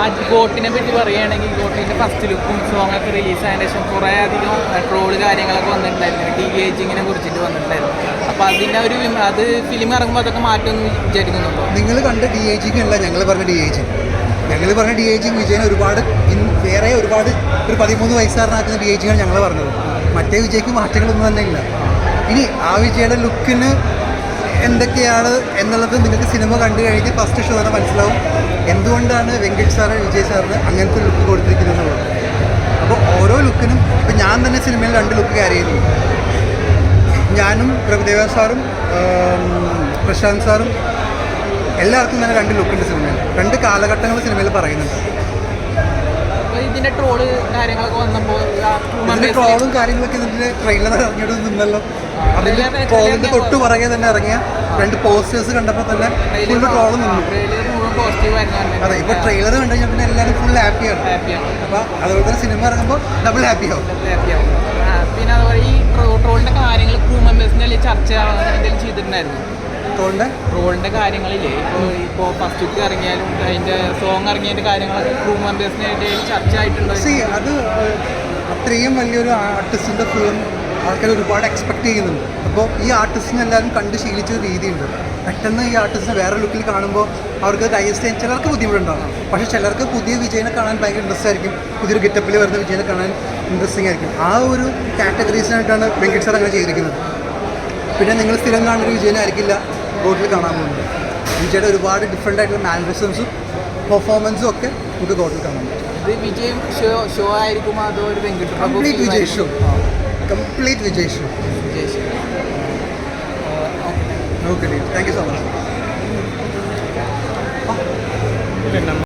ആ ഗോട്ടിനെ പറ്റി പറയുകയാണെങ്കിൽ ഗോട്ടിന്റെ ഫസ്റ്റ് ലുക്കും സോങ് ഒക്കെ റിലീസ് ആയതിനു ശേഷം കുറേ അധികം ട്രോൾ കാര്യങ്ങളൊക്കെ വന്നിട്ടുണ്ടായിരുന്നു. ഡി ഏജിങ്ങിനെ കുറിച്ചിട്ട് വന്നിട്ടുണ്ടായിരുന്നു. അപ്പോൾ അതിന്റെ ഒരു അത് ഫിലിം ഇറങ്ങുമ്പോൾ അതൊക്കെ മാറ്റുമെന്ന് വിചാരിക്കുന്നുണ്ടോ? നിങ്ങൾ കണ്ട ഡി ഏജിങ് അല്ല ഞങ്ങൾ പറഞ്ഞ ഡി ഏജിങ് ഞങ്ങൾ പറഞ്ഞ ഡി ഏജിങ് വിജയനെ ഒരുപാട് വേറെ ഒരുപാട് ഒരു പതിമൂന്ന് വയസ്സുകാരനാക്കുന്ന ഡി ഏജിങ്ങാണ് ഞങ്ങൾ പറഞ്ഞത്. മറ്റേ വിജയ്ക്ക് മാറ്റങ്ങളൊന്നും തന്നെ ഇല്ല ഇനി ആ വിജയുടെ ലുക്കിന് എന്തൊക്കെയാണ് എന്നുള്ളത് നിങ്ങൾക്ക് സിനിമ കണ്ടു കഴിഞ്ഞ് ഫസ്റ്റ് ഷോ തന്നെ മനസ്സിലാവും. എന്തുകൊണ്ടാണ് വെങ്കട് സാറ് വിജയ് സാറിന് അങ്ങനത്തെ ഒരു ലുക്ക് കൊടുത്തിരിക്കുന്നത് എന്നുള്ളത്. അപ്പോൾ ഓരോ ലുക്കിനും ഇപ്പം ഞാൻ തന്നെ സിനിമയിൽ രണ്ട് ലുക്ക് ക്യാരി ചെയ്യുന്നു ഞാനും പ്രഭുദേവ സാറും പ്രശാന്ത് സാറും എല്ലാവർക്കും തന്നെ രണ്ട് ലുക്കുണ്ട് സിനിമയിൽ. രണ്ട് കാലഘട്ടങ്ങൾ സിനിമയിൽ പറയുന്നുണ്ട്. ഇതിന്റെ ട്രോൾ കാര്യങ്ങളൊക്കെ വന്നപ്പോൾ ട്രോളും കാര്യങ്ങളൊക്കെ ഇതിന്റെ ട്രെയിലർ ഇറങ്ങിയിട്ട് നിന്നല്ലോ. അതിന്റെ ട്രോളിന്റെ തൊട്ട് പുറകെ തന്നെ ഇറങ്ങിയ രണ്ട് പോസ്റ്റേഴ്സ് കണ്ടപ്പോൾ തന്നെ ഫുള്ള് ട്രോൾ നിന്നു. അതെ ഇപ്പൊ ട്രെയിലർ കണ്ടു കഴിഞ്ഞാൽ പിന്നെ എല്ലാവരും ഫുൾ ഹാപ്പിയാണ് അപ്പൊ അതുപോലെ തന്നെ സിനിമ ഇറങ്ങുമ്പോൾ ഡബിൾ ഹാപ്പിയാവും പിന്നെ അതുപോലെ ഈ ട്രോളിന്റെ കാര്യങ്ങൾ ക്രൂ മെമ്പേഴ്സിന്റെ അല്ലെങ്കിൽ ചർച്ച എന്തെങ്കിലും ചെയ്തിട്ടുണ്ടായിരുന്നു ട്രോളിന്റെ ട്രോളിന്റെ കാര്യങ്ങളില്ലേ ഇപ്പോൾ ഇപ്പോൾ ഫസ്റ്റ് ഇറങ്ങിയാലും അതിന്റെ സോങ് ഇറങ്ങിയതിന്റെ കാര്യങ്ങളൊക്കെ ക്രൂ മെമ്പേഴ്സിനെ ചർച്ച ആയിട്ടുള്ള അത് അത്രയും വലിയൊരു ആർട്ടിസ്റ്റിന്റെ ഫിലിം ആൾക്കാർ ഒരുപാട് എക്സ്പെക്ട് ചെയ്യുന്നുണ്ട്. അപ്പോൾ ഈ ആർട്ടിസ്റ്റിനെ എല്ലാവരും കണ്ട് ശീലിച്ച രീതിയുണ്ട്. പെട്ടെന്ന് ഈ ആർട്ടിസ്റ്റിനെ വേറെ ലുക്കിൽ കാണുമ്പോൾ അവർക്ക് ഡൈജസ്റ്റ് ചിലർക്ക് ബുദ്ധിമുട്ടുണ്ടാകും പക്ഷേ ചിലർക്ക് പുതിയ വിജയനെ കാണാൻ ഭയങ്കര ഇൻട്രസ്റ്റ് ആയിരിക്കും. പുതിയൊരു ഗെറ്റപ്പിൽ വരുന്ന വിജയനെ കാണാൻ ഇൻട്രസ്റ്റിംഗ് ആയിരിക്കും. ആ ഒരു കാറ്റഗറീസിനായിട്ടാണ് വെങ്കട് സാർ അങ്ങനെ ചെയ്തിരിക്കുന്നത്. പിന്നെ നിങ്ങൾ സ്ഥിരം കാണുന്ന വിജയനായിരിക്കില്ല. റോഡിൽ കാണാൻ പോകുന്നത്. വിജയുടെ ഒരുപാട് ഡിഫറെന്റ് ആയിട്ടുള്ള മാനറിസംസും പെർഫോമൻസും ഒക്കെ നമുക്ക് റോട്ടിൽ കാണാൻ പറ്റും. ഇത് വിജയം ഷോ ഷോ ആയിരിക്കുമോ അതോ ഒരു Venkat complete Vijay show? Complete Vijay show. Vijay show. Okay okay thank you so much